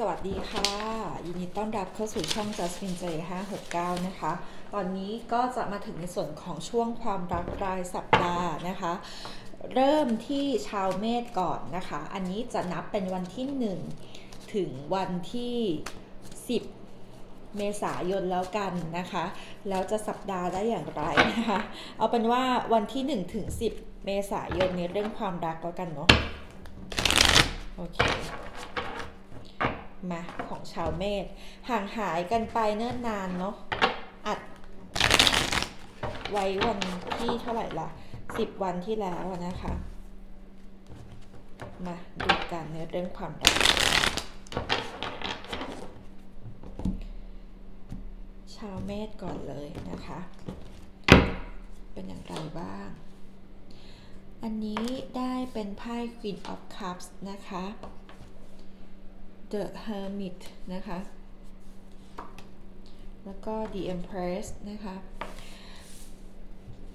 สวัสดีค่ะ ยินดีต้อนรับเข้าสู่ช่อง Jasmine J 569นะคะ ตอนนี้ก็จะมาถึงในส่วนของช่วงความรักรายสัปดาห์นะคะ เริ่มที่ชาวเมษก่อนนะคะ อันนี้จะนับเป็นวันที่ 1 ถึงวันที่ 10 เมษายนแล้วกันนะคะ แล้วจะสัปดาห์ได้อย่างไรนะคะ เอาเป็นว่าวันที่ 1 ถึง 10 เมษายนในเรื่องความรักแล้วกันเนาะ โอเค มาของชาวเมษห่างหายกันไปเนิ่นนานเนาะอัด ไว้วันที่เท่าไหร่ละสิบวันที่แล้วนะคะ มาดูกันในเรื่องความรักชาวเมษก่อนเลยนะคะ เป็นอย่างไรบ้าง อันนี้ได้เป็นไพ่ Queen of Cups นะคะ The Hermit นะคะ แล้วก็ The Empress นะคะ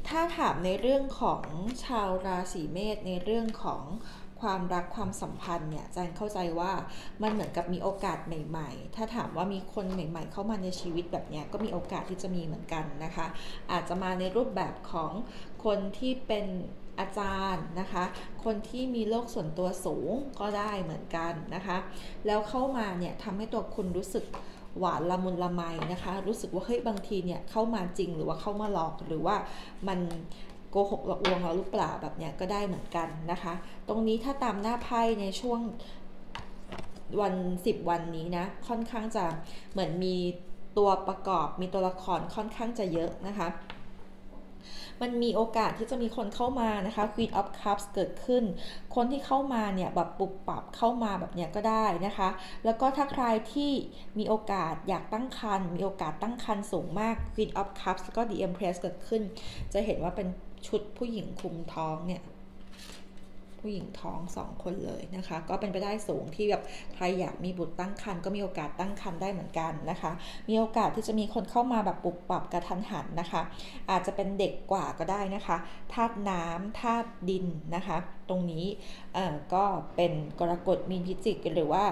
ถ้าถามในเรื่องของชาวราศีเมษในเรื่องของความรักความสัมพันธ์เนี่ยจันเข้าใจว่ามันเหมือนกับมีโอกาสใหม่ๆ ถ้าถามว่ามีคนใหม่ ๆ เข้ามาในชีวิตแบบเนี้ยก็มีโอกาสที่จะมีเหมือนกันนะคะ อาจจะมาในรูปแบบของคนที่เป็น อาจารย์นะคะ คนที่มีโลกส่วนตัวสูงก็ได้เหมือนกันนะคะ แล้วเข้ามาเนี่ยทำให้ตัวคุณรู้สึกหวานละมุนละไมนะคะ รู้สึกว่าเฮ้ยบางทีเนี่ยเข้ามาจริงหรือว่าเข้ามาหลอกหรือว่ามันโกหกหลอกลวงเราหรือเปล่าแบบเนี้ยก็ได้เหมือนกันนะคะ ตรงนี้ถ้าตามหน้าไพ่ในช่วงวัน 10 วันนี้นะ ค่อนข้างจะเหมือนมีตัวประกอบมีตัวละครค่อนข้างจะเยอะนะคะ มันมีโอกาสที่จะมีคนเข้ามานะคะ Queen of Cups เกิดขึ้น คนที่เข้ามาเนี่ยแบบปุบปับเข้ามาแบบเนี้ยก็ได้นะคะ แล้วก็ถ้าใครที่มีโอกาสอยากตั้งครรภ์มีโอกาสตั้งครรภ์สูงมาก Queen of Cups แล้วก็ The Empress เกิดขึ้น จะเห็นว่าเป็นชุดผู้หญิงคุมท้องเนี่ย ผู้หญิงท้องสองคนเลยนะคะ ก็เป็นไปได้สูงที่แบบใครอยากมีบุตรตั้งครรภ์ก็มีโอกาสตั้งครรภ์ได้เหมือนกันนะคะ มีโอกาสที่จะมีคนเข้ามาแบบปุบปับกระทันหันนะคะ อาจจะเป็นเด็กกว่าก็ได้นะคะธาตุน้ำธาตุดินนะคะ ตรงนี้ก็เป็นกรกฎมีนพิจิกหรือว่า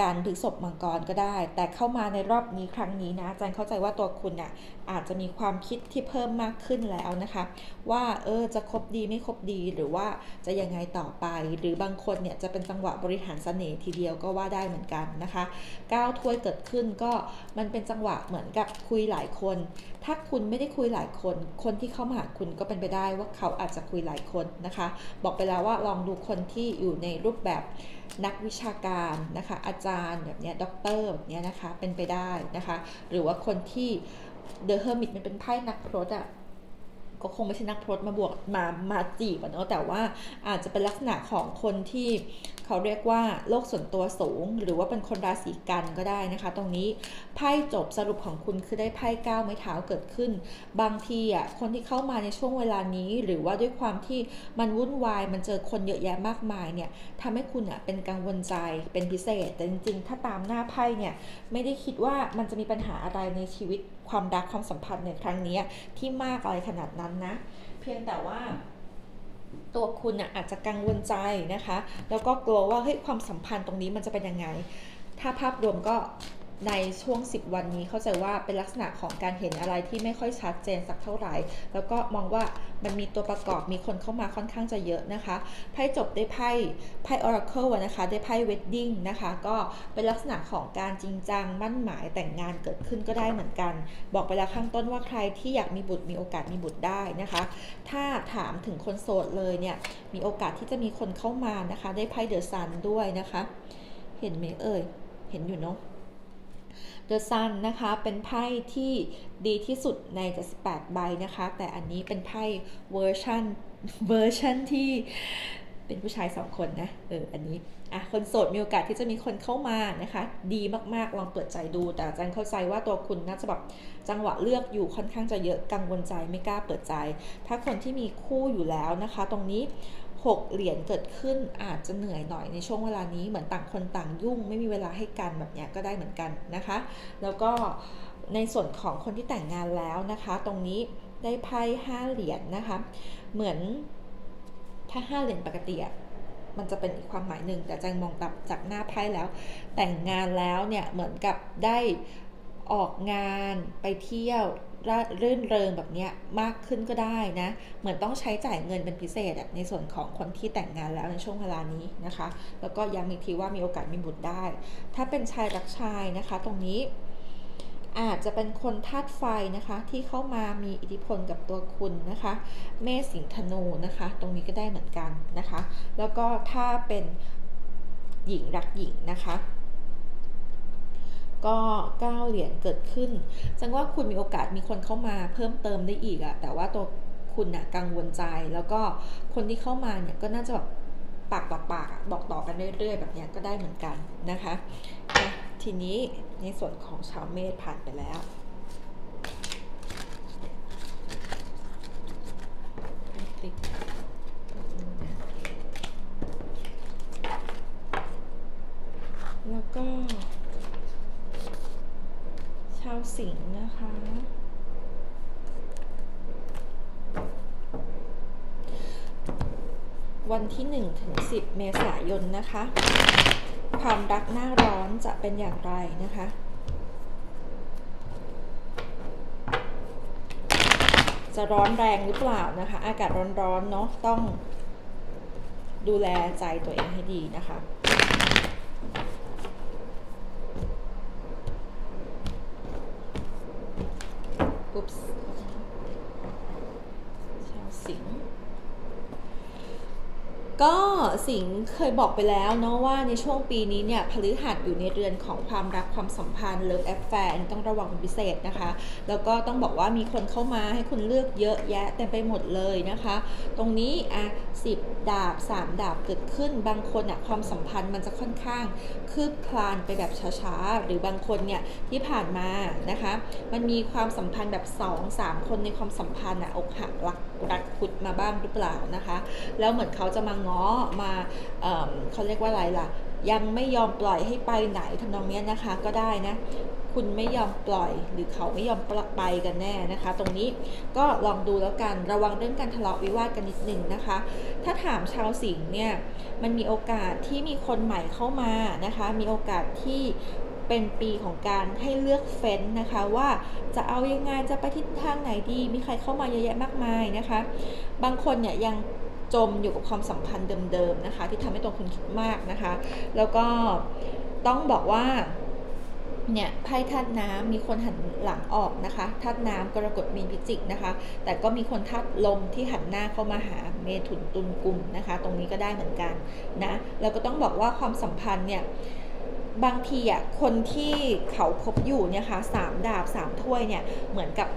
การพฤกษบมังกรก็ได้ แต่เข้ามาในรอบนี้ครั้งนี้นะอาจันเข้าใจว่าตัวคุณน่ะอาจจะมีความคิดที่เพิ่มมากขึ้นแล้วนะคะ ว่าเออจะคบดีไม่คบดีหรือว่าจะยังไงต่อไป หรือบางคนเนี่ยจะเป็นจังหวะบริหารเสน่ห์ทีเดียวก็ว่าได้เหมือนกันนะคะก้าวถ้วยเกิดขึ้นก็มันเป็นจังหวะเหมือนกับคุยหลายคน ถ้าคุณไม่ได้คุยหลายคน คนที่เข้ามาหาคุณก็เป็นไปได้ว่าเขาอาจจะคุยหลายคนนะคะ บอกไปแล้วว่าลองดูคนที่อยู่ในรูปแบบนักวิชาการนะคะอาจารย์แบบนี้ด็อกเตอร์แบบนี้นะคะเป็นไปได้นะคะหรือว่าคนที่เดอะเฮอร์มิตมันเป็นไพ่นักพรตอะ ก็คงไม่ใช่นักพรตมาบวกมามาจีบเนาะแต่ว่าอาจจะเป็นลักษณะของคนที่เขาเรียกว่าโลกส่วนตัวสูง หรือว่าเป็นคนราศีกันก็ได้นะคะ ตรงนี้ไพ่จบสรุปของคุณคือได้ไพ่ก้าวไม้เท้าเกิดขึ้น บางทีอะคนที่เข้ามาในช่วงเวลานี้ หรือว่าด้วยความที่มันวุ่นวาย มันเจอคนเยอะแยะมากมายเนี่ยทำให้คุณอะเป็นกังวลใจเป็นพิเศษ แต่จริงๆ ถ้าตามหน้าไพ่เนี่ยไม่ได้คิดว่ามันจะมีปัญหาอะไรในชีวิต ความรักความสัมพันธ์ในครั้งนี้ที่มากอะไรขนาดนั้นนะ เพียงแต่ว่าตัวคุณอะอาจจะกังวลใจนะคะ แล้วก็กลัวว่าเฮ้ยความสัมพันธ์ตรงนี้มันจะเป็นยังไง ถ้าภาพรวมก็ ในช่วง 10 วันนี้เข้าใจว่าเป็นลักษณะของการเห็นอะไรที่ไม่ค่อยชัดเจนสักเท่าไหร่ แล้วก็มองว่ามันมีตัวประกอบมีคนเข้ามาค่อนข้างจะเยอะนะคะไพ่จบได้ไพ่ไพ่ Oracle นะคะ ได้ไพ่ Wedding นะคะ ก็เป็นลักษณะของการจริงจังมั่นหมายแต่งงานเกิดขึ้นก็ได้เหมือนกัน บอกไปแล้วข้างต้นว่าใครที่อยากมีบุตรมีโอกาสมีบุตรได้นะคะ ถ้าถามถึงคนโสดเลยเนี่ยมีโอกาสที่จะมีคนเข้ามานะคะ ได้ไพ่เดอะซันด้วยนะคะ เห็นไหมเอ่ยเห็นอยู่เนาะ The Sun นะคะเป็นไพ่ที่ดีที่สุดใน 78 ใบนะคะ แต่อันนี้เป็นไพ่เวอร์ชันเวอร์ชันที่เป็นผู้ชายสองคนนะเอออันนี้อะคนโสดมีโอกาสที่จะมีคนเข้ามานะคะ ดีมากๆลองเปิดใจดู แต่อาจารย์เข้าใจว่าตัวคุณน่าจะแบบจังหวะเลือกอยู่ค่อนข้างจะเยอะกังวลใจไม่กล้าเปิดใจ ถ้าคนที่มีคู่อยู่แล้วนะคะ ตรงนี้ 6 เหรียญเกิดขึ้นอาจจะเหนื่อยหน่อยในช่วงเวลานี้เหมือนต่างคนต่างยุ่ง ไม่มีเวลาให้กันแบบนี้ก็ได้เหมือนกันนะคะ แล้วก็ในส่วนของคนที่แต่งงานแล้วนะคะ ตรงนี้ได้ไพ่5เหรียญนะคะ เหมือนถ้า5เหรียญปกติอะมันจะเป็นอีกความหมายหนึ่งแต่แจงมองตับจากหน้าไพ่แล้ว แต่งงานแล้วเนี่ยเหมือนกับได้ออกงานไปเที่ยว รื่นเริงแบบนี้มากขึ้นก็ได้นะ เหมือนต้องใช้จ่ายเงินเป็นพิเศษในส่วนของคนที่แต่งงานแล้วในช่วงเวลานี้นะคะ แล้วก็ย้ำอีกทีว่ามีโอกาสมีบุตรได้ ถ้าเป็นชายรักชายนะคะ ตรงนี้อาจจะเป็นคนธาตุไฟนะคะที่เข้ามามีอิทธิพลกับตัวคุณนะคะ เมษสิงธนูนะคะ ตรงนี้ก็ได้เหมือนกันนะคะ แล้วก็ถ้าเป็นหญิงรักหญิงนะคะ ก็ก้าเหรียญเกิดขึ้นจังว่าคุณมีโอกาสมีคนเข้ามาเพิ่มเติมได้อีกอะแต่ว่าตัวคุณนะกังวลใจแล้วก็คนที่เข้ามาเนี่ยก็น่าจะแบบปากต่อปากบอกต่อกันเรื่อยๆ แบบนี้ก็ได้เหมือนกันนะคะ ทีนี้ในส่วนของชาวเมษผ่านไปแล้วก็าวสิงห์ นะคะ วันที่ 1 ถึง 10 เมษายนนะคะ ความรักหน้าร้อนจะเป็นอย่างไรนะคะจะร้อนแรงหรือเปล่านะคะ อากาศร้อนๆเนาะต้องดูแลใจตัวเองให้ดีนะคะ ก็สิงเคยบอกไปแล้วเนาะว่าในช่วงปีนี้เนี่ยพฤหัสอยู่ในเรือนของความรักความสัมพันธ์เลิฟแอฟแฟนต้องระวังเป็นพิเศษนะคะ แล้วก็ต้องบอกว่ามีคนเข้ามาให้คุณเลือกเยอะแยะเต็มไปหมดเลยนะคะ ตรงนี้อะสิบดาบ 3 ดาบเกิดขึ้น บางคนอะความสัมพันธ์มันจะค่อนข้างคืบคลานไปแบบช้าๆ หรือบางคนเนี่ยที่ผ่านมานะคะ มันมีความสัมพันธ์แบบ 2-3 คนในความสัมพันธ์อะอกหักรักรักคุดมาบ้างหรือเปล่านะคะ แล้วเหมือนเขาจะมาง้อมาเเขาเรียกว่าอะไรล่ะ ยังไม่ยอมปล่อยให้ไปไหนทำนองนี้นะคะก็ได้นะคุณไม่ยอมปล่อยหรือเขาไม่ยอมไปกันแน่นะคะ ตรงนี้ก็ลองดูแล้วกันระวังเรื่องการทะเลาะวิวาทกันนิดนึงนะคะ ถ้าถามชาวสิงห์เนี่ยมันมีโอกาสที่มีคนใหม่เข้ามานะคะ มีโอกาสที่ เป็นปีของการให้เลือกเฟ้นนะคะว่าจะเอายังไงจะไปทิศทางไหนดี มีใครเข้ามาเยอะแยะมากมายนะคะ บางคนเนี่ยยังจมอยู่กับความสัมพันธ์เดิมๆนะคะ ที่ทำให้ตัวคุณคิดมากนะคะ แล้วก็ต้องบอกว่าเนี่ยไพ่ธาตุน้ำมีคนหันหลังออกนะคะธาตุน้ำกรกฎมีนพิจิกนะคะ แต่ก็มีคนธาตุลมที่หันหน้าเข้ามาหาเมถุนตุลกุมนะคะ ตรงนี้ก็ได้เหมือนกันนะแล้วก็ต้องบอกว่าความสัมพันธ์เนี่ย บางทีอะคนที่เขาคบอยู่เนี่ยคะสามดาบสามถ้วยเนี่ยเหมือนกับ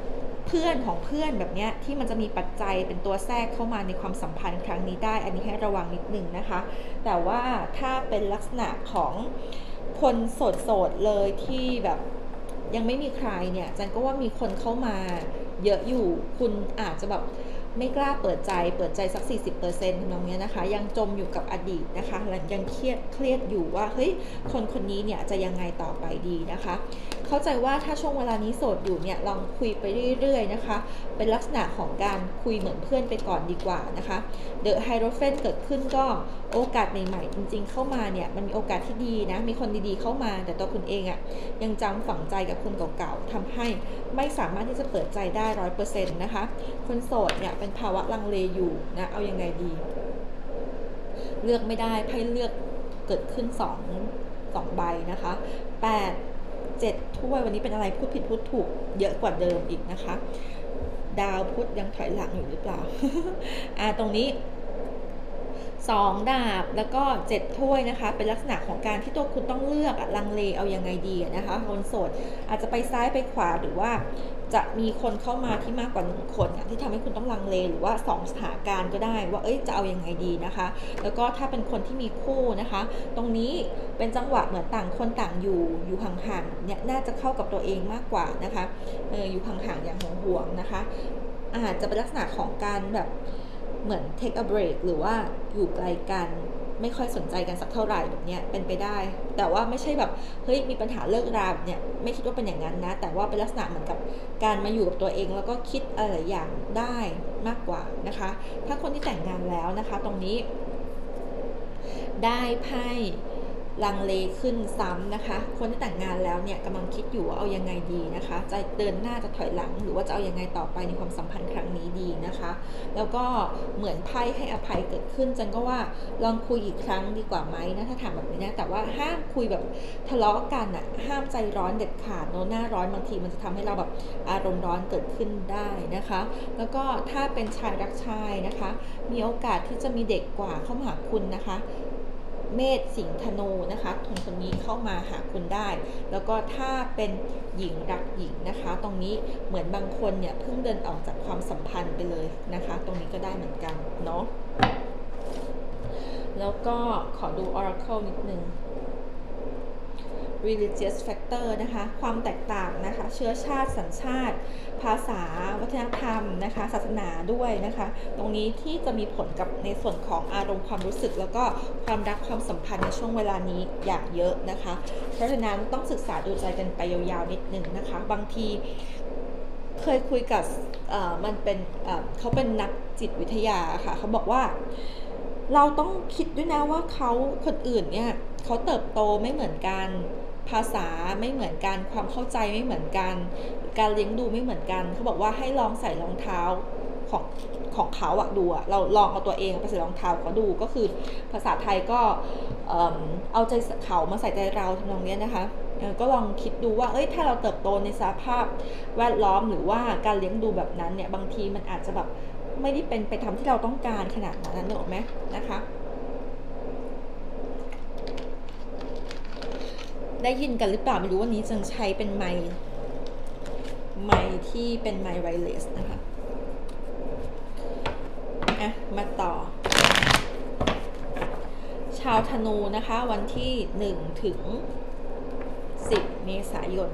เพื่อนของเพื่อนแบบเนี้ยที่มันจะมีปัจจัยเป็นตัวแทรกเข้ามาในความสัมพันธ์ครั้งนี้ได้ อันนี้ให้ระวังนิดนึงนะคะ แต่ว่าถ้าเป็นลักษณะของคนโสดๆเลยที่แบบยังไม่มีใครเนี่ยจันก็ว่ามีคนเข้ามาเยอะอยู่คุณอาจจะแบบ ไม่กล้าเปิดใจ เปิดใจสัก 40%ตรงนี้นะคะ ยังจมอยู่กับอดีตนะคะและยังเครียดเครียดอยู่ว่า เฮ้ย คนคนนี้เนี่ยจะยังไงต่อไปดีนะคะ เข้าใจว่าถ้าช่วงเวลานี้โสดอยู่เนี่ยลองคุยไปเรื่อยๆนะคะ เป็นลักษณะของการคุยเหมือนเพื่อนไปก่อนดีกว่านะคะเดอะไฮโดรเฟนเกิดขึ้นก็โอกาสใหม่ๆ จริงๆ เข้ามาเนี่ยมันมีโอกาสที่ดีนะ มีคนดีๆเข้ามา แต่ตัวคุณเองอะ่ะยังจำฝังใจกับคนเก่าๆทำให้ไม่สามารถที่จะเปิดใจได้ร้อยเปอร์เซ็นต์นะคะ คนโสดเนี่ยเป็นภาวะลังเลอยู่นะเอายังไงดี เลือกไม่ได้ไพ่เลือกเกิดขึ้นสองสองใบนะคะแปดเจ็ดถ้วยวันนี้เป็นอะไรพูดผิดพูดถูกเยอะกว่าเดิมอีกนะคะ ดาวพุธยังถอยหลังอยู่หรือเปล่า อ่าตรงนี้ 2 ดาบแล้วก็ 7 ถ้วยนะคะ เป็นลักษณะของการที่ตัวคุณต้องเลือกลังเลเอายังไงดีนะคะคนโสดอาจจะไปซ้ายไปขวาหรือว่าจะมีคนเข้ามาที่มากกว่าหนึ่งคนที่ทำให้คุณต้องลังเลหรือว่า 2 สถานการณ์ก็ได้ ว่าเอ้ยจะเอาอยัางไงดีนะคะ แล้วก็ถ้าเป็นคนที่มีคู่นะคะ ตรงนี้เป็นจังหวะเหมือนต่างคนต่างอยู่อยู่ห่างๆเนี่ยน่าจะเข้ากับตัวเองมากกว่านะคะอออยู่ห่างๆอย่างห่วงๆนะคะ อาจจะเป็นลักษณะของการแบบ เหมือน take a break หรือว่าอยู่ไกลกันไม่ค่อยสนใจกันสักเท่าไหร่แบบเนี้ยเป็นไปได้ แต่ว่าไม่ใช่แบบเฮ้ยมีปัญหาเลิกราแบบเนี้ยไม่คิดว่าเป็นอย่างนั้นนะ แต่ว่าเป็นลักษณะเหมือนกับการมาอยู่กับตัวเอง แล้วก็คิดอะไรอย่างได้มากกว่านะคะ ถ้าคนที่แต่งงานแล้วนะคะ ตรงนี้ได้ไพ่ ลังเลขึ้นซ้ำนะคะ คนที่แต่งงานแล้วเนี่ยกำลังคิดอยู่ว่าเอายังไงดีนะคะ จะเดินหน้าจะถอยหลัง หรือว่าจะเอายังไงต่อไปในความสัมพันธ์ครั้งนี้ดีนะคะ แล้วก็เหมือนไพ่ให้อภัยเกิดขึ้นจันก็ว่าลองคุยอีกครั้งดีกว่าไหมนะถ้าถามแบบนี้นะแต่ว่าห้ามคุยแบบทะเลาะกันอะห้ามใจร้อนเด็ดขาดโน้หน้าร้อนบางทีมันจะทำให้เราแบบอารมณ์ร้อนเกิดขึ้นได้นะคะ แล้วก็ถ้าเป็นชายรักชายนะคะ มีโอกาสที่จะมีเด็กกว่าเข้ามาหาคุณนะคะ เมษสิงธนูนะคะคนคนนี้เข้ามาหาคุณได้ แล้วก็ถ้าเป็นหญิงรักหญิงนะคะ ตรงนี้เหมือนบางคนเนี่ยเพิ่งเดินออกจากความสัมพันธ์ไปเลยนะคะ ตรงนี้ก็ได้เหมือนกันเนาะแล้วก็ขอดู Oracle นิดนึง religious factor นะคะ ความแตกต่างนะคะ เชื้อชาติสัญชาติ ภาษา วัฒนธรรมนะคะ ศาสนาด้วยนะคะ ตรงนี้ที่จะมีผลกับในส่วนของอารมณ์ความรู้สึก แล้วก็ความรักความสัมพันธ์ในช่วงเวลานี้อย่างเยอะนะคะ เพราะฉะนั้นต้องศึกษาดูใจกันไปยาวๆนิดนึงนะคะ บางทีเคยคุยกับมันเป็นเขาเป็นนักจิตวิทยาค่ะ เขาบอกว่าเราต้องคิดด้วยนะว่าเขาคนอื่นเนี่ยเขาเติบโตไม่เหมือนกัน ภาษาไม่เหมือนกัน ความเข้าใจไม่เหมือนกัน การเลี้ยงดูไม่เหมือนกัน เขาบอกว่าให้ลองใส่รองเท้าของของเขาอะดูอะเราลองเอาตัวเองไปใส่รองเท้าเขาดูก็คือภาษาไทยก็เอาใจเขามาใส่ใจเราทำนองนี้นะคะก็ลองคิดดูว่า เอ้ย ถ้าเราเติบโตในสภาพแวดล้อมหรือว่าการเลี้ยงดูแบบนั้นเนี่ย บางทีมันอาจจะแบบไม่ได้เป็นไปทำที่เราต้องการขนาดนั้นหรอกไหมนะคะ ได้ยินกันหรือเปล่าไม่รู้วันนี้จังใช้เป็นไมค์ไมค์ที่เป็นไมค์ไวเลสนะคะอะมาต่อ ชาวธนูนะคะ วันที่ 1 ถึง 10 เมษายน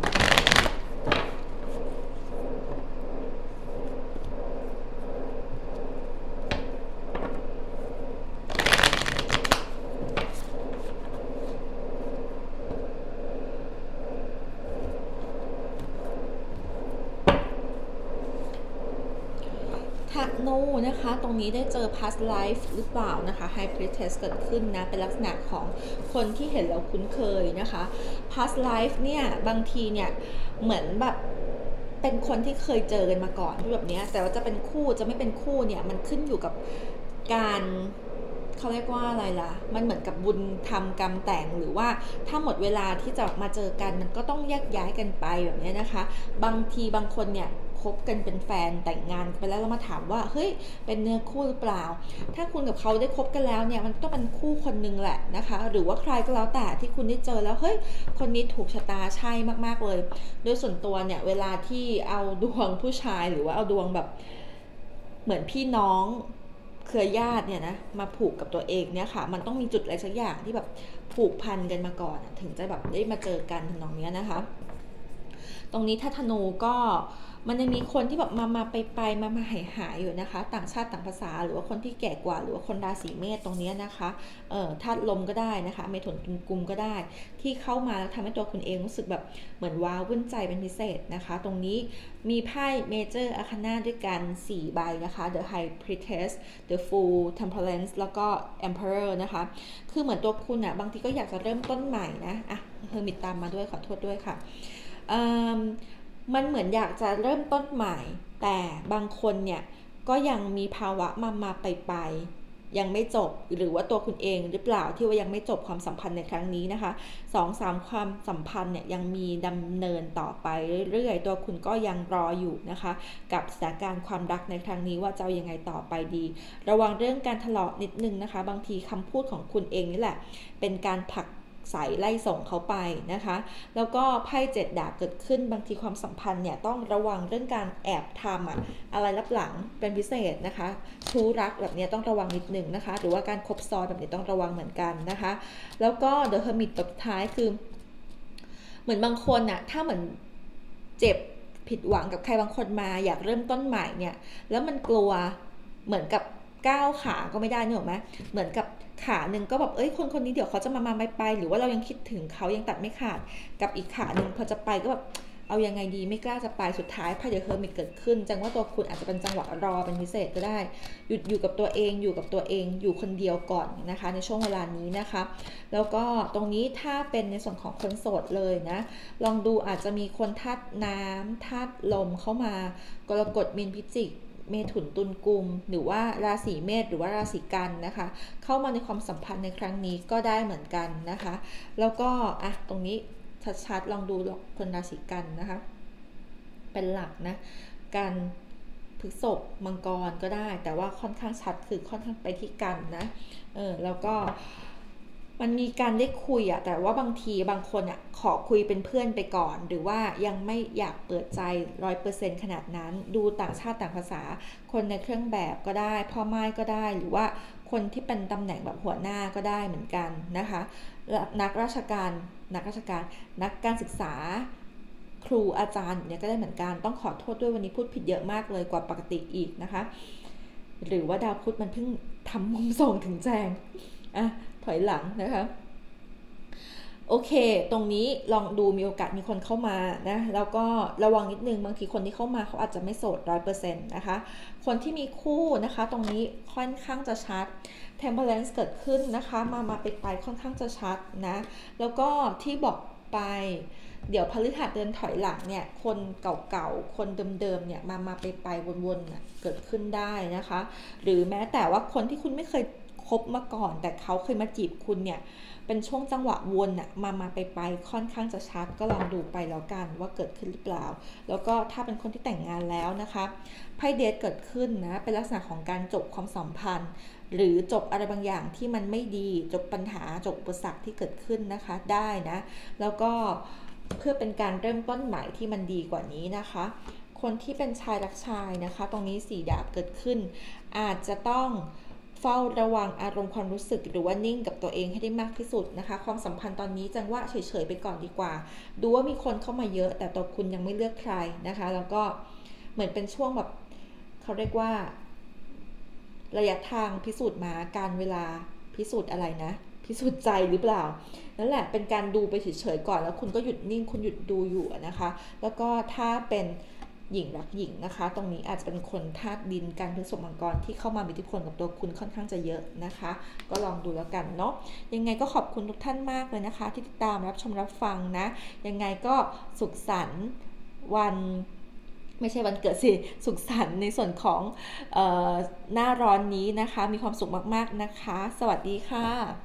นะคะ ตรงนี้ได้เจอ past life หรือเปล่านะคะ high priestess เกิดขึ้นนะ เป็นลักษณะของคนที่เห็นเราคุ้นเคยนะคะ past life เนี่ย บางทีเนี่ย เหมือนแบบเป็นคนที่เคยเจอกันมาก่อนแบบนี้แต่ว่าจะเป็นคู่จะไม่เป็นคู่เนี่ย มันขึ้นอยู่กับการเขาเรียกว่าอะไรล่ะ มันเหมือนกับบุญทำกรรมแต่งหรือว่าถ้าหมดเวลาที่จะมาเจอกันมันก็ต้องแยกย้ายกันไปแบบนี้นะคะ บางทีบางคนเนี่ย คบกันเป็นแฟนแต่งงานไปแล้วเรามาถามว่าเฮ้ยเป็นเนื้อคู่หรือเปล่า ถ้าคุณกับเขาได้คบกันแล้วเนี่ยมันต้องเป็นคู่คนนึงแหละนะคะ หรือว่าใครก็แล้วแต่ที่คุณได้เจอแล้วเฮ้ยคนนี้ถูกชะตาใช่มากๆเลย โดยส่วนตัวเนี่ยเวลาที่เอาดวงผู้ชายหรือว่าเอาดวงแบบเหมือนพี่น้องเครือญาติเนี่ยนะมาผูกกับตัวเองเนี่ยค่ะ มันต้องมีจุดอะไรสักอย่างที่แบบผูกพันกันมาก่อน ถึงจะแบบได้มาเจอกันทำนองนี้นะคะ ตรงนี้ถ้าธนูก็ มันยังมีคนที่แบบมามาไปไปมามาหายหายอยู่นะคะ ต่างชาติต่างภาษา หรือว่าคนที่แก่กว่า หรือว่าคนราศีเมษตรงนี้นะคะเอ่อธาตุลมก็ได้นะคะเมถุนกุมก็ได้ ที่เข้ามาแล้วทำให้ตัวคุณเองรู้สึกแบบเหมือนว้าววุ่นใจเป็นพิเศษนะคะ ตรงนี้มีไพ่เมเจอร์อาคานาด้วยกัน 4 ใบนะคะ The High Priestess The Fool Temperance แล้วก็ Emperor นะคะ คือเหมือนตัวคุณอะบางทีก็อยากจะเริ่มต้นใหม่นะอะเฮอร์มิตตามมาด้วยขอโทษด้วยค่ะ มันเหมือนอยากจะเริ่มต้นใหม่ แต่บางคนเนี่ยก็ยังมีภาวะมามาไปไปยังไม่จบหรือว่าตัวคุณเองหรือเปล่าที่ว่ายังไม่จบความสัมพันธ์ในครั้งนี้นะคะสองสามความสัมพันธ์เนี่ยยังมีดำเนินต่อไปเรื่อยๆ ตัวคุณก็ยังรออยู่นะคะ กับสถานการณ์ความรักในครั้งนี้ว่าจะเอายังไงต่อไปดี ระวังเรื่องการทะเลาะนิดนึงนะคะ บางทีคำพูดของคุณเองนี่แหละ เป็นการผลัก สายไล่ส่งเขาไปนะคะ แล้วก็ไพ่เจ็ดดาบเกิดขึ้นบางทีความสัมพันธ์เนี่ยต้องระวังเรื่องการแอบทำอะอะไรรับหลังเป็นพิเศษนะคะชู้รักแบบนี้ต้องระวังนิดหนึ่งนะคะ หรือว่าการคบซ้อนแบบนี้ต้องระวังเหมือนกันนะคะ แล้วก็เดอะเฮอร์มิตตบท้ายคือ เหมือนบางคนอะถ้าเหมือนเจ็บผิดหวังกับใครบางคนมาอยากเริ่มต้นใหม่เนี่ย แล้วมันกลัวเหมือนกับก้าวขาก็ไม่ได้เนอไหมเหมือนกับ ขาหนึ่งก็แบบเอ้ยคนคนนี้เดี๋ยวเขาจะมามาไม่ไป หรือว่าเรายังคิดถึงเขายังตัดไม่ขาดกับอีกขาหนึ่งพอจะไปก็แบบเอายังไงดีไม่กล้าจะไปสุดท้ายพ่เดอะเฮอร์มิตเกิดขึ้น จังว่าตัวคุณอาจจะเป็นจังหวะรอเป็นพิเศษก็ได้ หยุดอยู่กับตัวเองอยู่กับตัวเองอยู่คนเดียวก่อนนะคะ ในช่วงเวลานี้นะคะ แล้วก็ตรงนี้ถ้าเป็นในส่วนของคนโสดเลยนะ ลองดูอาจจะมีคนทัดน้ำทัดลมเข้ามากรกฎมีนพิจิก เมถุนตุลกุม หรือว่าราศีเมษหรือว่าราศีกันนะคะ เข้ามาในความสัมพันธ์ในครั้งนี้ก็ได้เหมือนกันนะคะ แล้วก็อะตรงนี้ชัดๆลองดูคนราศีกันนะคะ เป็นหลักนะการพฤษภมังกรก็ได้ แต่ว่าค่อนข้างชัดคือค่อนข้างไปที่กันนะเออแล้วก็ มันมีการได้คุยอะแต่ว่าบางทีบางคนอะขอคุยเป็นเพื่อนไปก่อน หรือว่ายังไม่อยากเปิดใจร้อยเปอร์เซ็นขนาดนั้น ดูต่างชาติต่างภาษา คนในเครื่องแบบก็ได้ พ่อไม้ก็ได้ หรือว่าคนที่เป็นตำแหน่งแบบหัวหน้าก็ได้เหมือนกันนะคะ นักราชการนักราชการ นักการศึกษาครูอาจารย์เนี่ยก็ได้เหมือนกันต้องขอโทษด้วยวันนี้พูดผิดเยอะมากเลยกว่าปกติอีกนะคะ หรือว่าดาวพุธมันเพิ่งทำมุมส่งถึงแจงอะ ถอยหลังนะคะโอเค ตรงนี้ลองดูมีโอกาสมีคนเข้ามานะ แล้วก็ระวังนิดนึง บางทีคนที่เข้ามาเขาอาจจะไม่โสดร้อยเปอร์เซ็นต์นะคะ คนที่มีคู่นะคะ ตรงนี้ค่อนข้างจะชัด temperance เกิดขึ้นนะคะ มามาไปไปค่อนข้างจะชัดนะ แล้วก็ที่บอกไป เดี๋ยวพฤหัสเดินถอยหลังเนี่ย คนเก่าๆ คนเดิมๆ เนี่ย มามาไปไปวนๆเกิดขึ้นได้นะคะ หรือแม้แต่ว่าคนที่คุณไม่เคย คบมาก่อน แต่เขาเคยมาจีบคุณเนี่ย เป็นช่วงจังหวะวนอะมามาไปไปค่อนข้างจะชัด ก็ลองดูไปแล้วกันว่าเกิดขึ้นหรือเปล่า แล้วก็ถ้าเป็นคนที่แต่งงานแล้วนะคะไพ่เดทเกิดขึ้นนะเป็นลักษณะของการจบความสัมพันธ์ หรือจบอะไรบางอย่างที่มันไม่ดีจบปัญหาจบอุปสรรคที่เกิดขึ้นนะคะได้นะ แล้วก็เพื่อเป็นการเริ่มต้นใหม่ที่มันดีกว่านี้นะคะ คนที่เป็นชายรักชายนะคะ ตรงนี้สีดาบเกิดขึ้น อาจจะต้อง เฝ้าระวังอารมณ์ความรู้สึก หรือว่านิ่งกับตัวเองให้ได้มากที่สุดนะคะ ความสัมพันธ์ตอนนี้จังว่าเฉยๆไปก่อนดีกว่า ดูว่ามีคนเข้ามาเยอะ แต่ตัวคุณยังไม่เลือกใครนะคะ แล้วก็เหมือนเป็นช่วงแบบเขาเรียกว่า ระยะทางพิสูจน์มาการเวลาพิสูจน์อะไรนะ พิสูจน์ใจหรือเปล่า นั่นแหละเป็นการดูไปเฉยๆก่อน แล้วคุณก็หยุดนิ่งคุณหยุดดูอยู่นะคะ แล้วก็ถ้าเป็น หญิงรักหญิงนะคะ ตรงนี้อาจจะเป็นคนธาตุดินการพฤษมังกรที่เข้ามามีอิทธิพลกับตัวคุณค่อนข้างจะเยอะนะคะ ก็ลองดูแล้วกันเนาะยังไงก็ขอบคุณทุกท่านมากเลยนะคะ ที่ติดตามรับชมรับฟังนะ ยังไงก็สุขสันต์วันไม่ใช่วันเกิดสิ สุขสันต์ในส่วนของออหน้าร้อนนี้นะคะ มีความสุขมาก ๆ นะคะ สวัสดีค่ะ